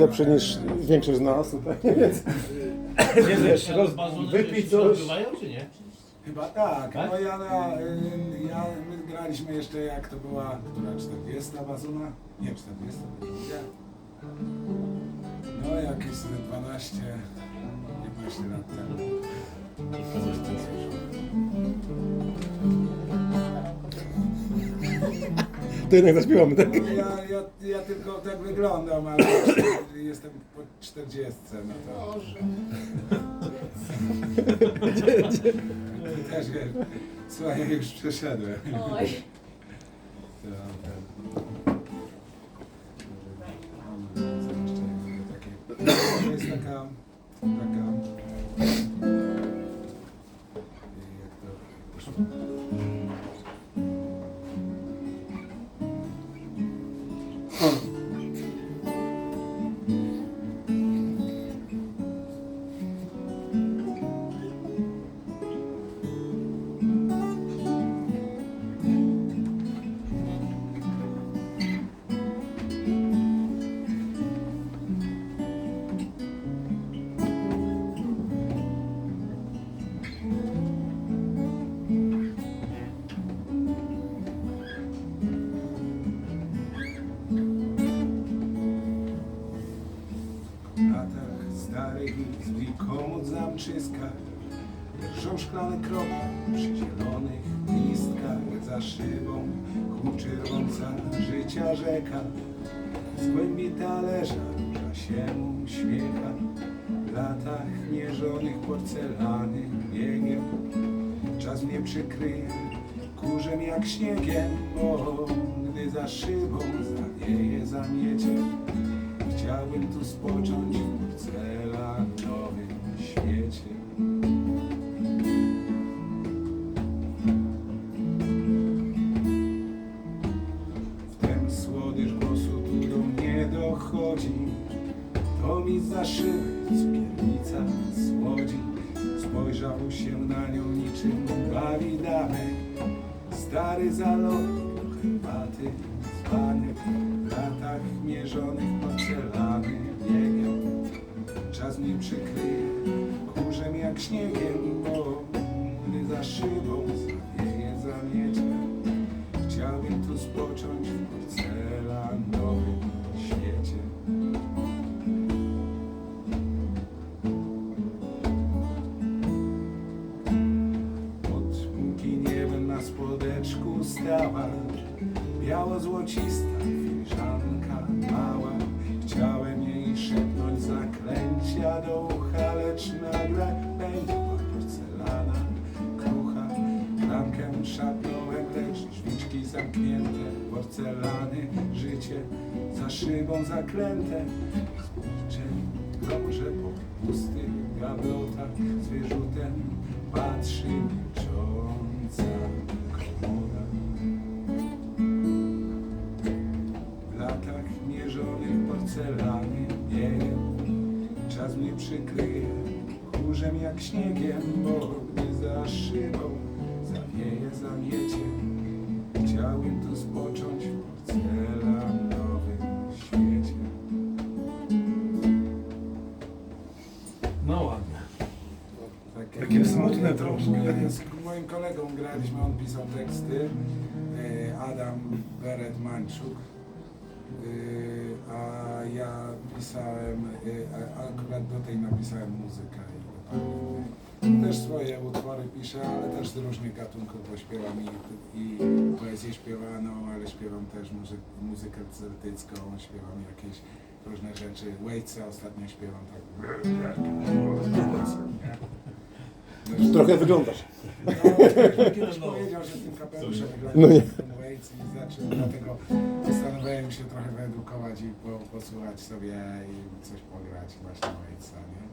lepszy niż większość z nas tutaj, więc nie wiesz, roz, wypij coś. Bywają czy nie? Chyba tak. Tak? No ja, na, y, ja my graliśmy jeszcze jak to była, która 40 bazuna? Nie 40, nie. No jakieś ze 12, 15 lat temu. I kogoś ten słyszał. To jednak zaśpiewamy, tak? No Ja, ja, ja tylko tak wyglądam, ale jestem po 40, no to też wiesz, słuchaj, już przeszedłem. Oj. To jest taka, taka, jak to, zamczyska Drżą szklane krople przy zielonych listkach Za szybą huczy rwąca życia rzeka. Z głębi talerza róża się uśmiecha W latach mierzonych porcelany biegiem Czas mnie przykryje kurzem jak śniegiem. Bo gdy za szybą zawieje zamieciem Chciałbym tu spocząć za szyby cukiernica słodzi. Spojrzał się na nią niczym bawi damek. Stary zalotnik do herbaty dzbanek. W latach mierzonych porcelany biegiem. Czas mnie przykryje kurzem jak śniegiem, bo za szybą spodeczku stała Biało-złocista filiżanka mała. Chciałem jej szepnąć zaklęcia do ucha Lecz nagle pękła porcelana krucha. Klamkę szapnąłem, lecz drzwiczki zamknięte. Porcelany, życie za szybą zaklęte. Zbójczej krąże po pustych gablotach. Z wyrzutem patrzy milcząca przykryje kurzem jak śniegiem Bo gdy za szybą zawieje zamiecie Chciałbym tu spocząć w porcelanowym świecie No ładne. Takie, Takie smutne troszkę. Z moim kolegą graliśmy, on pisał teksty, e, Adam Beret Mańczuk, a ja pisałem, e, a akurat do tej napisałem muzykę i do paru innych. Też swoje utwory piszę, ale też z różnych gatunków, bo śpiewam i, i poezję śpiewaną, ale śpiewam też muzy muzykę celtycką, śpiewam jakieś różne rzeczy. Waitsa ostatnio śpiewam tak. Trochę wyglądasz. No, kiedyś powiedział, że tym kapeluszem wygląda No nie. Ten Waits i zaczął, dlatego postanowiłem się trochę wyedukować i po, posłuchać sobie i coś pograć właśnie Waitsa, nie?